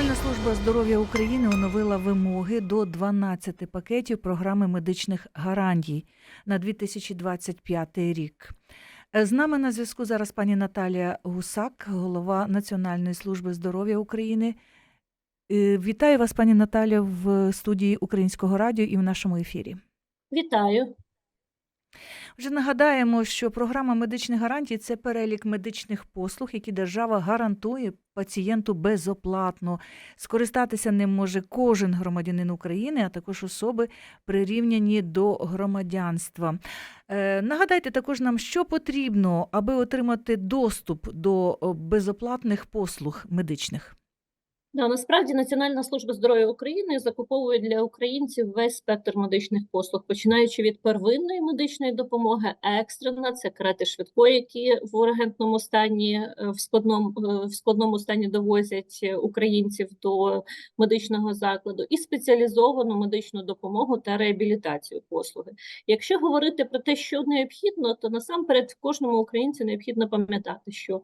Національна служба здоров'я України оновила вимоги до 12 пакетів програми медичних гарантій на 2025 рік. З нами на зв'язку зараз пані Наталія Гусак, голова Національної служби здоров'я України. Е, Вітаю вас, пані Наталя, в студії Українського радіо і в нашому ефірі. Вітаю. Вже нагадаємо, що програма медичних гарантій це перелік медичних послуг, які держава гарантує пацієнту безоплатно. Скористатися ним може кожен громадянин України, а також особи, прирівняні до громадянства. Е, нагадайте також нам, що потрібно, аби отримати доступ до безоплатних послуг медичних. Да, насправді Національна служба здоров'я України закуповує для українців весь спектр медичних послуг, починаючи від первинної медичної допомоги, екстрена це карети швидкої, які в ургентному стані е, в складному е, в складному стані довозять українців до медичного закладу, і спеціалізовану медичну допомогу та реабілітацію послуги. Якщо говорити про те, що необхідно, то насамперед кожному українцю необхідно пам'ятати, що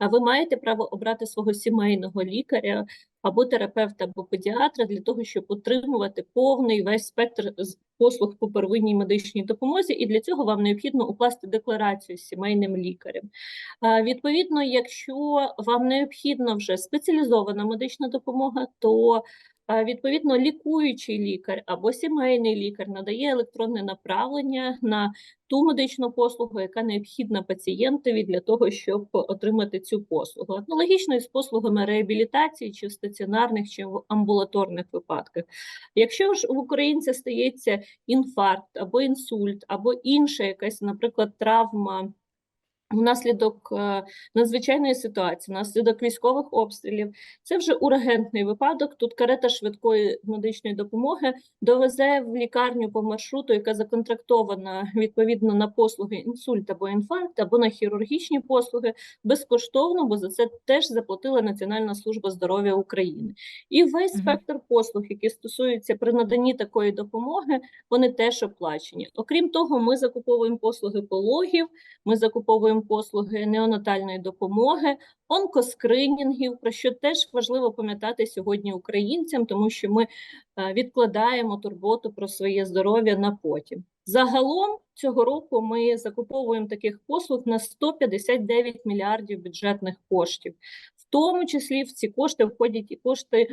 ви маєте право обрати свого сімейного лікаря або терапевта, або педіатра для того, щоб отримувати повний весь спектр послуг по первинній медичній допомозі, і для цього вам необхідно укласти декларацію з сімейним лікарем. А, Відповідно, якщо вам необхідна вже спеціалізована медична допомога, то а, Відповідно, лікуючий лікар або сімейний лікар надає електронне направлення на ту медичну послугу, яка необхідна пацієнтові для того, щоб отримати цю послугу. Аналогічно і з послугами реабілітації, чи в стаціонарних, чи в амбулаторних випадках. Якщо ж у українця стається інфаркт або інсульт, або інша якась, наприклад, травма. Внаслідок е, надзвичайної ситуації, внаслідок військових обстрілів, це вже ургентний випадок. Тут карета швидкої медичної допомоги довезе в лікарню по маршруту, яка законтрактована відповідно на послуги інсульт або інфаркт, або на хірургічні послуги безкоштовно, бо за це теж заплатила Національна служба здоров'я України. І весь спектр послуг, які стосуються при наданні такої допомоги, вони теж оплачені. Окрім того, ми закуповуємо послуги пологів, ми закуповуємо послуги неонатальної допомоги, онкоскринінгів, про що теж важливо пам'ятати сьогодні українцям, тому що ми е, відкладаємо турботу про своє здоров'я на потім. Загалом цього року ми закуповуємо таких послуг на 159 мільярдів бюджетних коштів. В тому числі в ці кошти входять і кошти,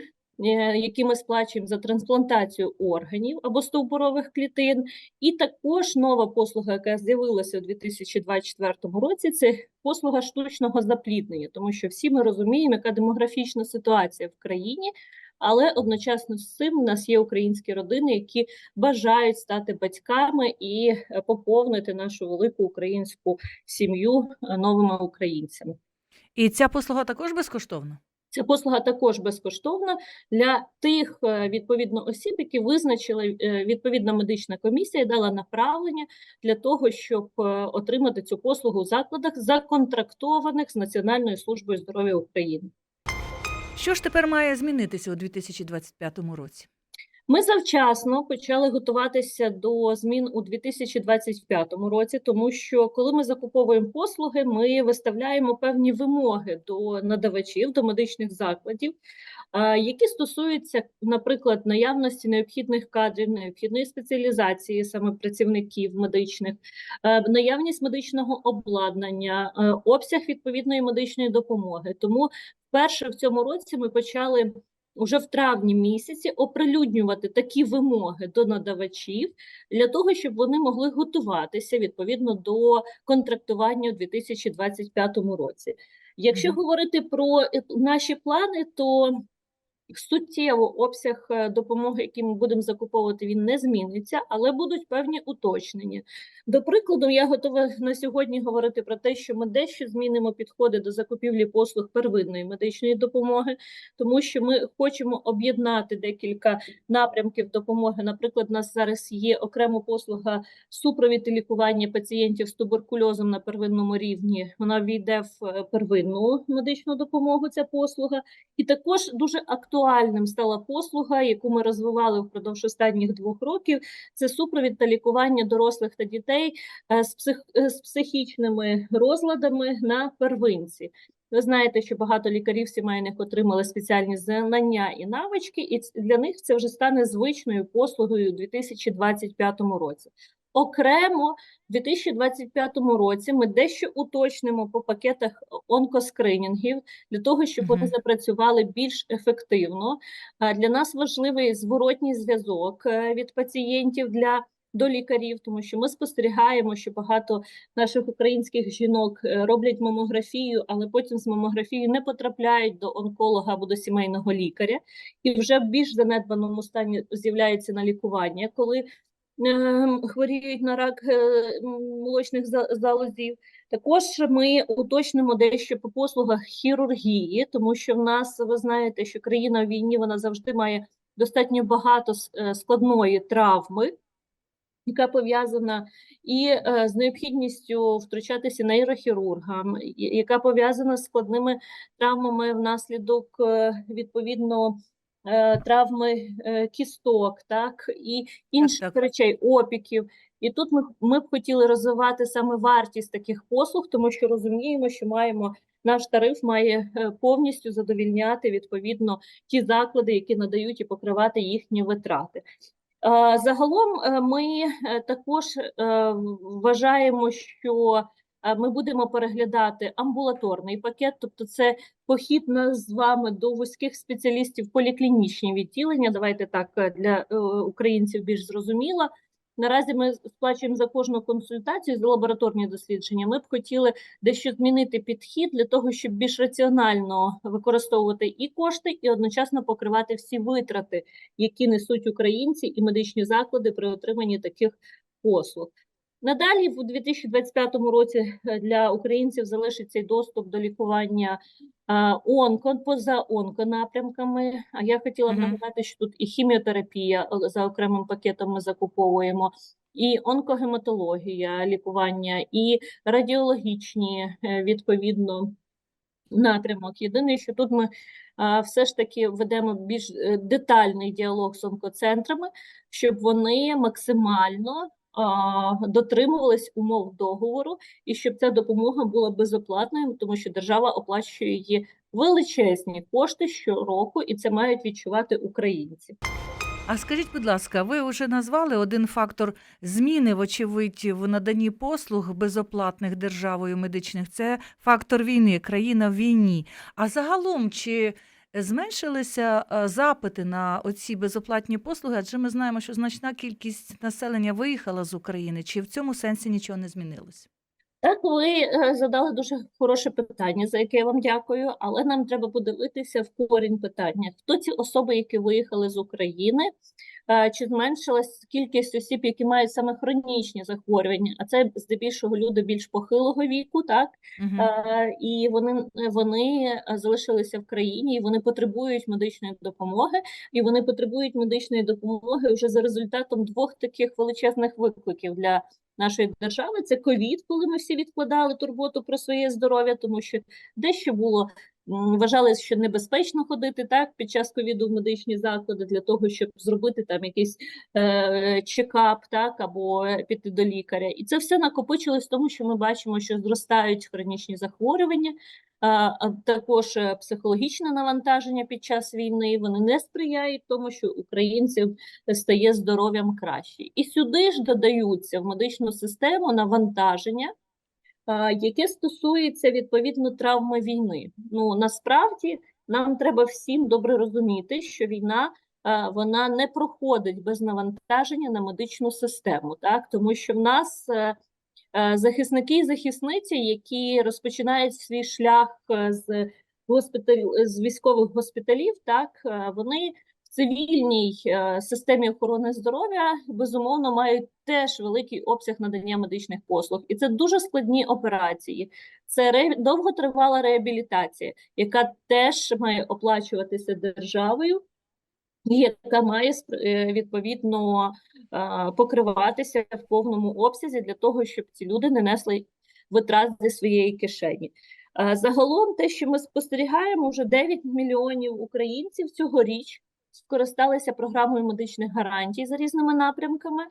які ми сплачуємо за трансплантацію органів або стовбурових клітин, і також нова послуга, яка з'явилася у 2024 році, це послуга штучного запліднення, тому що всі ми розуміємо, яка демографічна ситуація в країні. Але одночасно з цим у нас є українські родини, які бажають стати батьками і е, поповнити нашу велику українську сім'ю е, новими українцями. І ця послуга також безкоштовна? Ця послуга також безкоштовна для тих е, відповідно осіб, які визначила е, відповідна медична комісія, і дала направлення для того, щоб е, отримати цю послугу у закладах, законтрактованих з Національною службою здоров'я України. Що ж тепер має змінитися у 2025 році? Ми завчасно почали готуватися до змін у 2025 році, тому що коли ми закуповуємо послуги, ми виставляємо певні вимоги до надавачів, до медичних закладів, які стосуються, наприклад, наявності необхідних кадрів, необхідної спеціалізації саме працівників медичних, е, наявність медичного обладнання, е, обсяг відповідної медичної допомоги. Тому вперше в цьому році ми почали уже в травні місяці оприлюднювати такі вимоги до надавачів для того, щоб вони могли готуватися відповідно до контрактування у 2025 році. Якщо Мгм. говорити про е, наші плани, то суттєво обсяг е, допомоги, який ми будемо закуповувати, він не зміниться, але будуть певні уточнення. До прикладу, я готова на сьогодні говорити про те, що ми дещо змінимо підходи до закупівлі послуг первинної медичної допомоги, тому що ми хочемо об'єднати декілька напрямків допомоги. Наприклад, у нас зараз є окрема послуга супровід лікування пацієнтів з туберкульозом на первинному рівні. Вона війде в е, первинну медичну допомогу. Ця послуга. І також дуже актуальним стала послуга, яку ми розвивали впродовж останніх двох років. Це супровід та лікування дорослих та дітей е, з, псих, е, з психічними розладами на первинці. Ви знаєте, що багато лікарів сімейних отримали спеціальні знання і навички, і для них це вже стане звичною послугою у 2025 році. Окремо, у 2025 році ми дещо уточнимо по пакетах онкоскринінгів для того, щоб вони запрацювали більш ефективно. Для нас важливий зворотній зв'язок е, від пацієнтів для до лікарів, тому що ми спостерігаємо, що багато наших українських жінок е, роблять мамографію, але потім з мамографії не потрапляють до онколога або до сімейного лікаря, і вже в більш занедбаному стані з'являються на лікування, коли хворіють на рак е, молочних залозів. Також ми уточнимо дещо по послугах хірургії, тому що в нас ви знаєте, що країна в війні вона завжди має достатньо багато е, складної травми яка пов'язана і е, з необхідністю втручатися нейрохірургам, яка пов'язана з складними травмами внаслідок е, відповідно е, травми е, кісток, так і інших так. речей, опіків. І тут ми, ми б хотіли розвивати саме вартість таких послуг, тому що розуміємо, що маємо наш тариф має е, повністю задовільняти відповідно ті заклади, які надають і покривати їхні витрати. Е, Загалом е, ми е, також е, вважаємо, що е, ми будемо переглядати амбулаторний пакет, тобто це похід нас з вами до вузьких спеціалістів поліклінічні відділення. Давайте так е, для е, українців більш зрозуміло. Наразі ми сплачуємо за кожну консультацію за лабораторні дослідження. Ми б хотіли дещо змінити підхід для того, щоб більш раціонально використовувати і кошти, і одночасно покривати всі витрати, які несуть українці і медичні заклади при отриманні таких послуг. Надалі, в 2025 році е, для українців залишиться доступ до лікування онко поза онконапрямками. А я хотіла б нагадати, що тут і хіміотерапія е, за окремим пакетом ми закуповуємо, і онкогематологія, лікування, і радіологічні е, відповідно напрямок. Єдине, що тут ми все ж таки ведемо більш е, детальний діалог з онкоцентрами, щоб вони максимально дотримувались умов договору і щоб ця допомога була безоплатною, тому що держава оплачує її величезні кошти щороку, і це мають відчувати українці. А скажіть, будь ласка, ви вже назвали один фактор зміни, вочевидь, в наданні послуг безоплатних державою медичних це фактор війни, країна в війні. А загалом чи зменшилися е, запити на оці безоплатні послуги? Адже ми знаємо, що значна кількість населення виїхала з України. Чи в цьому сенсі нічого не змінилося? Так, ви е, задали дуже хороше питання, за яке я вам дякую, але нам треба подивитися в корінь питання. Хто ці особи, які виїхали з України? Е, Чи зменшилась кількість осіб, які мають саме хронічні захворювання? А це здебільшого люди більш похилого віку, так? Угу. І вони, вони е, залишилися в країні, і вони потребують медичної допомоги, і вони потребують медичної допомоги вже за результатом двох таких величезних викликів для нашої держави. Це ковід, коли ми всі відкладали турботу про своє здоров'я, тому що дещо було м, вважали, що небезпечно ходити так під час ковіду в медичні заклади для того, щоб зробити там якийсь е, чекап, так або піти до лікаря. І це все накопичилось тому, що ми бачимо, що зростають хронічні захворювання. А, також е, психологічне навантаження під час війни вони не сприяють тому, що українців стає здоров'ям краще. І сюди ж додаються в медичну систему навантаження, яке стосується відповідно травми війни. Ну насправді нам треба всім добре розуміти, що війна. Вона не проходить без навантаження на медичну систему, так тому що в нас е, е, захисники і захисниці, які розпочинають свій шлях е, з госпіталь з військових госпіталів, так вони цивільній е, системі охорони здоров'я безумовно мають теж великий обсяг надання медичних послуг, і це дуже складні операції. Це ре... довготривала реабілітація, яка теж має оплачуватися державою. Яка має е, відповідно е, покриватися в повному обсязі для того, щоб ці люди не несли витрат зі своєї кишені. Загалом, те, що ми спостерігаємо, вже 9 мільйонів українців цьогоріч скористалися програмою медичних гарантій за різними напрямками.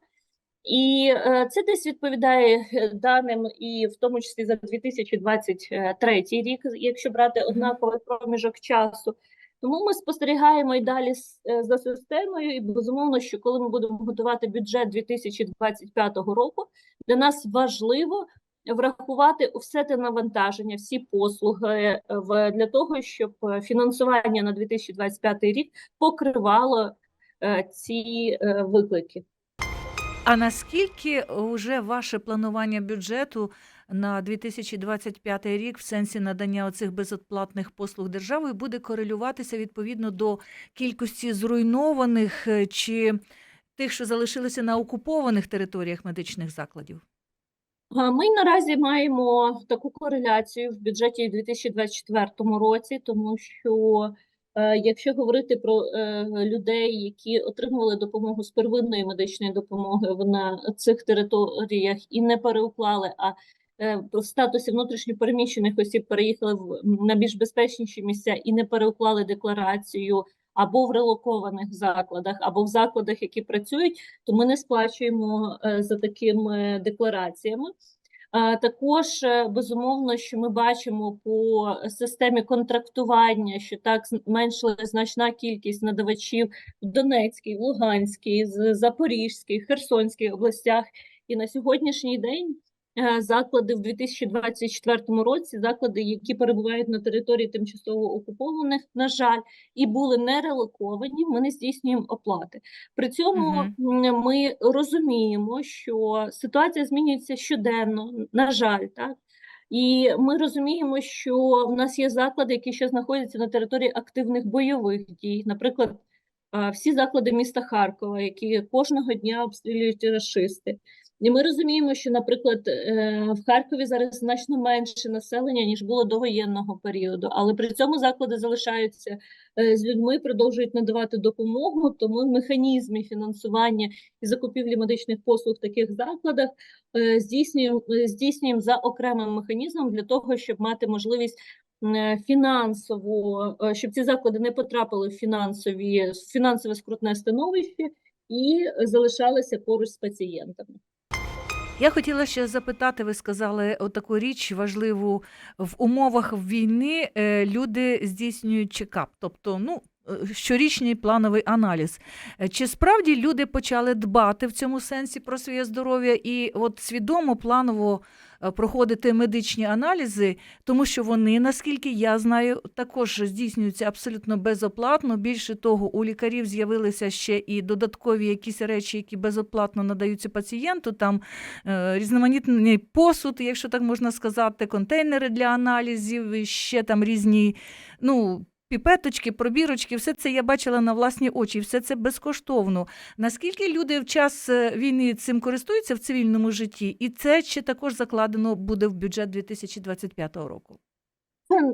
І е, це десь відповідає е, даним, і в тому числі за 2023 рік, якщо брати однаковий проміжок часу. Тому ми спостерігаємо і далі е, за системою, і безумовно, що коли ми будемо готувати бюджет 2025 року, для нас важливо врахувати все те навантаження, всі послуги е, в для того, щоб е, фінансування на 2025 рік покривало е, ці виклики. А наскільки вже ваше планування бюджету на 2025 рік в сенсі надання оцих безоплатних послуг державою буде корелюватися відповідно до кількості зруйнованих чи тих, що залишилися на окупованих територіях медичних закладів? Ми наразі маємо таку кореляцію в бюджеті у 2024 році, тому що е, якщо говорити про е, людей, які отримували допомогу з первинної медичної допомоги на цих територіях і не переуклали, а е, в статусі внутрішньопереміщених осіб переїхали на більш безпечніші місця і не переуклали декларацію або в релокованих закладах, або в закладах, які працюють, то ми не сплачуємо е, за такими деклараціями. Також е, безумовно, що ми бачимо по системі контрактування, що так зменшила значна кількість надавачів в Донецькій, в Луганській, Запорізькій, Херсонській областях. І на сьогоднішній день е, заклади в 2024 році, заклади, які перебувають на території тимчасово окупованих, на жаль, і були не релоковані, ми не здійснюємо оплати. При цьому м, ми розуміємо, що ситуація змінюється щоденно, на жаль, так. І ми розуміємо, що в нас є заклади, які ще знаходяться на території активних бойових дій. Наприклад, всі заклади міста Харкова, які кожного дня обстрілюють рашисти. І ми розуміємо, що, наприклад, е, в Харкові зараз значно менше населення, ніж було до воєнного періоду, але при цьому заклади залишаються е, з людьми, продовжують надавати допомогу, тому механізми фінансування і закупівлі медичних послуг в таких закладах е, здійснюємо, здійснюємо за окремим механізмом для того, щоб мати можливість фінансово, е, щоб ці заклади не потрапили в фінансові, фінансове скрутне становище і залишалися поруч з пацієнтами. Я хотіла ще запитати, ви сказали отаку річ важливу в умовах війни е, люди здійснюють чекап, тобто ну. е, Щорічний плановий аналіз. Е, Чи справді люди почали дбати в цьому сенсі про своє здоров'я і от свідомо планово проходити медичні аналізи, тому що вони, наскільки я знаю, також здійснюються абсолютно безоплатно. Більше того, у лікарів з'явилися ще і додаткові якісь речі, які безоплатно надаються пацієнту. Там е, різноманітний посуд, якщо так можна сказати, контейнери для аналізів, ще там різні, ну. Піпеточки, пробірочки, все це я бачила на власні очі, все це безкоштовно. Наскільки люди в час е, війни цим користуються в цивільному житті, і це чи також закладено буде в бюджет 2025 року?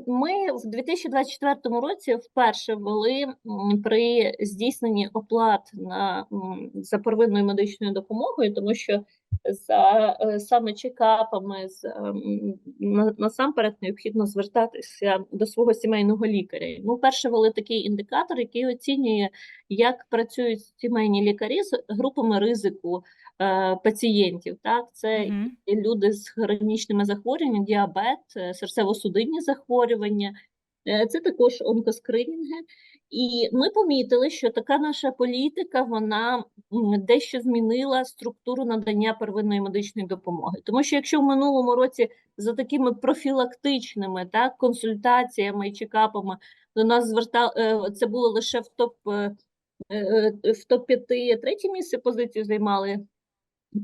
Ми в 2024 році вперше м, при здійсненні оплат на за первинною медичною допомогою, тому що за е, саме чекапами з ем, насамперед необхідно звертатися до свого сімейного лікаря. Ми вперше ввели такий індикатор, який оцінює, як працюють сімейні лікарі з групами ризику е, пацієнтів. Так, це Мгм. люди з хронічними захворюваннями, діабет, е, серцево-судинні захворювання, е, це також онкоскринінги. І ми помітили, що така наша політика вона дещо змінила структуру надання первинної медичної допомоги. Тому що якщо в минулому році за такими профілактичними так, консультаціями і чекапами до нас звертали, це було лише в топ е, е, в топ 5 третє місце позицію займали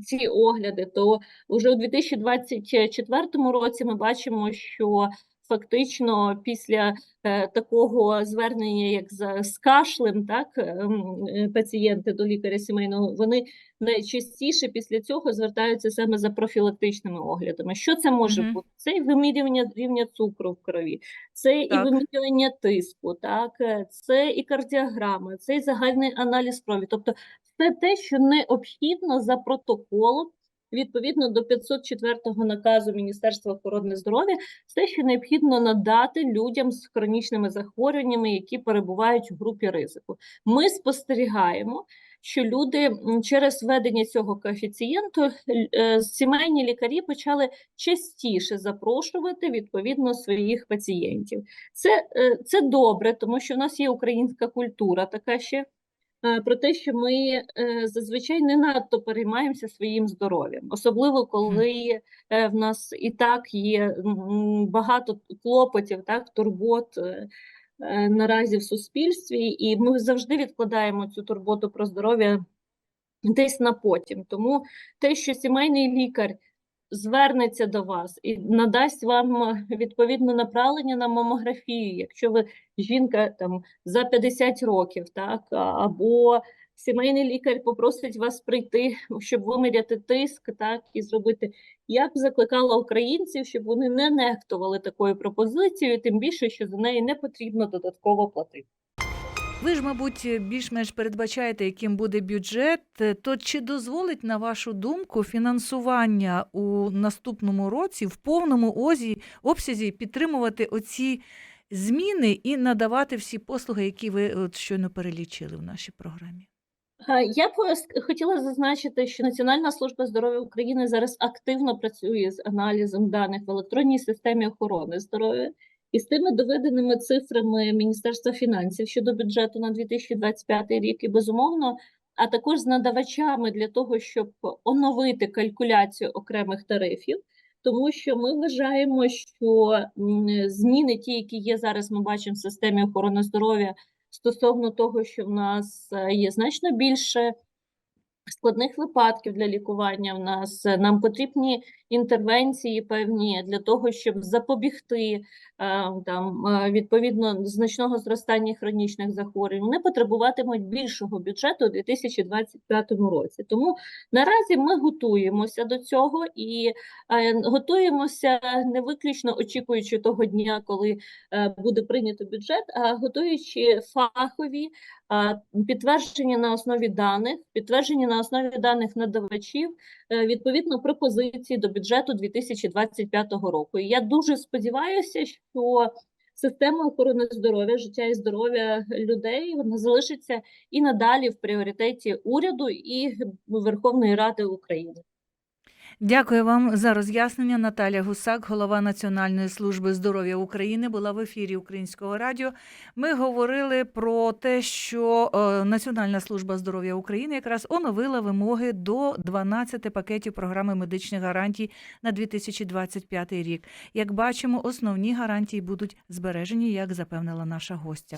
ці огляди, то вже у 2024 році ми бачимо, що фактично після е, такого звернення, як за з кашлем, так ем, е, пацієнти до лікаря сімейного, вони найчастіше після цього звертаються саме за профілактичними оглядами. Що це може Мгм. бути? Це і вимірювання рівня цукру в крові, це і вимірювання тиску, так е, це і кардіограма, це і загальний аналіз крові. Тобто все те, що необхідно за протоколом, відповідно до 504 наказу Міністерства охорони здоров'я, все, що необхідно надати людям з хронічними захворюваннями, які перебувають в групі ризику. Ми спостерігаємо, що люди через введення цього коефіцієнту е, сімейні лікарі почали частіше запрошувати відповідно своїх пацієнтів. Це, е, це добре, тому що в нас є українська культура така ще. Е, Про те, що ми е, зазвичай не надто переймаємося своїм здоров'ям, особливо коли е, в нас і так є багато клопотів, так, турбот наразі в суспільстві, і ми завжди відкладаємо цю турботу про здоров'я десь на потім. Тому те, що сімейний лікар звернеться до вас і надасть вам е, відповідне направлення на мамографію, якщо ви жінка там за 50 років, так або сімейний лікар попросить вас прийти, щоб виміряти тиск, так і зробити. Я б закликала українців, щоб вони не нехтували такою пропозицією, тим більше, що за неї не потрібно додатково платити. Ви ж, мабуть, більш-менш передбачаєте, яким буде бюджет. Е, То чи дозволить, на вашу думку, фінансування у наступному році в повному озі, обсязі підтримувати оці зміни і надавати всі послуги, які ви от щойно перелічили в нашій програмі? Я б ос- хотіла зазначити, що Національна служба здоров'я України зараз активно працює з аналізом даних в електронній системі охорони здоров'я і з тими доведеними цифрами Міністерства фінансів щодо бюджету на 2025 рік, і безумовно, а також з надавачами для того, щоб оновити калькуляцію окремих тарифів. Тому що ми вважаємо, що зміни, ті, які є зараз, ми бачимо в системі охорони здоров'я, стосовно того, що в нас е, є значно більше складних випадків для лікування. В нас е, нам потрібні інтервенції певні для того, щоб запобігти е, там е, відповідно значного зростання хронічних захворювань. Вони потребуватимуть більшого бюджету у 2025 році. Тому наразі ми готуємося до цього і готуємося не виключно очікуючи того дня, коли буде прийнято бюджет, а готуючи фахові підтвердження на основі даних, підтвердження на основі даних надавачів, е, відповідно пропозиції до бюджету 2025 року. І я дуже сподіваюся, що система охорони здоров'я, життя і здоров'я людей вона залишиться і надалі в пріоритеті уряду і Верховної Ради України. Дякую вам за роз'яснення. Наталя Гусак, голова Національної служби здоров'я України, була в ефірі Українського радіо. Ми говорили про те, що е, Національна служба здоров'я України якраз оновила вимоги до 12 пакетів програми медичних гарантій на 2025 рік. Як бачимо, основні гарантії будуть збережені, як запевнила наша гостя.